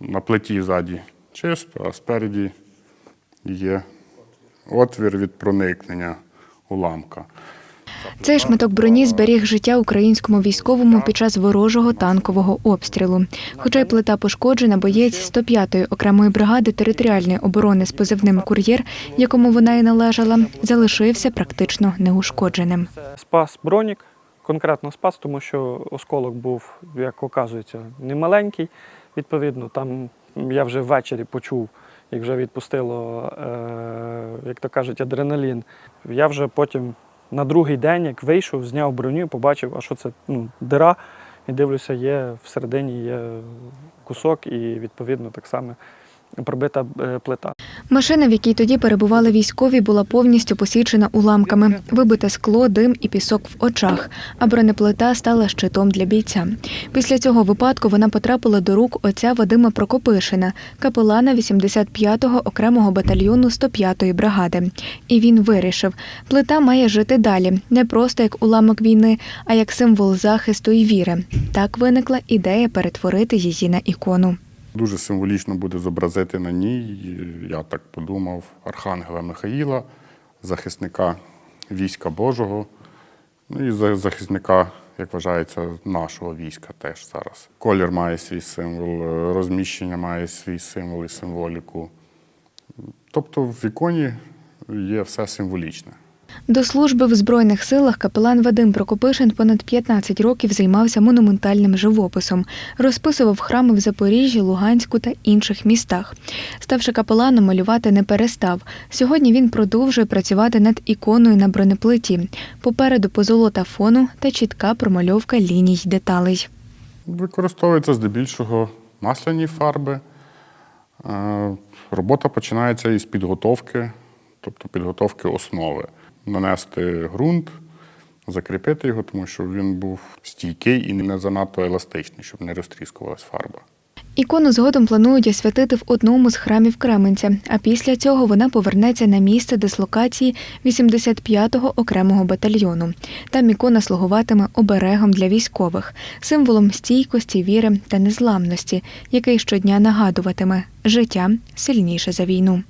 На плиті ззаді чисто, а спереді є отвір від проникнення уламка. Цей шматок броні зберіг життя українському військовому під час ворожого танкового обстрілу. Хоча й плита пошкоджена, боєць 105-ї окремої бригади територіальної оборони з позивним кур'єр, якому вона і належала, залишився практично неушкодженим. Спас бронік, конкретно спас, тому що осколок був, як оказується, немаленький. Відповідно, там я вже ввечері почув, як вже відпустило, е, як то кажуть, адреналін. Я вже потім на другий день, як вийшов, зняв броню, побачив, а що це ну, дира. І дивлюся, є всередині є кусок, і відповідно так само пробита е, плита. Машина, в якій тоді перебували військові, була повністю посічена уламками, вибите скло, дим і пісок в очах, а бронеплита стала щитом для бійця. Після цього випадку вона потрапила до рук отця Вадима Прокопишина, капелана 85-го окремого батальйону 105-ї бригади. І він вирішив, плита має жити далі, не просто як уламок війни, а як символ захисту і віри. Так виникла ідея перетворити її на ікону. Дуже символічно буде зобразити на ній, я так подумав, Архангела Михаїла, захисника війська Божого, ну і захисника, як вважається, нашого війська теж зараз. Колір має свій символ, е, розміщення має свій символ і символіку. Тобто в іконі є все символічне. До служби в Збройних силах капелан Вадим Прокопишин понад 15 років займався монументальним живописом, розписував храми в Запоріжжі, Луганську та інших містах. Ставши капеланом, малювати не перестав. Сьогодні він продовжує працювати над іконою на бронеплиті. Попереду позолота фону та чітка промальовка ліній деталей. Використовуються здебільшого масляні фарби. Е, Робота починається із підготовки, тобто підготовки основи. Нанести ґрунт, закріпити його, тому що він був стійкий і не занадто еластичний, щоб не розтріскувалась фарба. Ікону згодом планують освятити в одному з храмів Кременця, а після цього вона повернеться на місце дислокації 85-го окремого батальйону. Там ікона слугуватиме оберегом для військових, символом стійкості, віри та незламності, який щодня нагадуватиме життя сильніше за війну.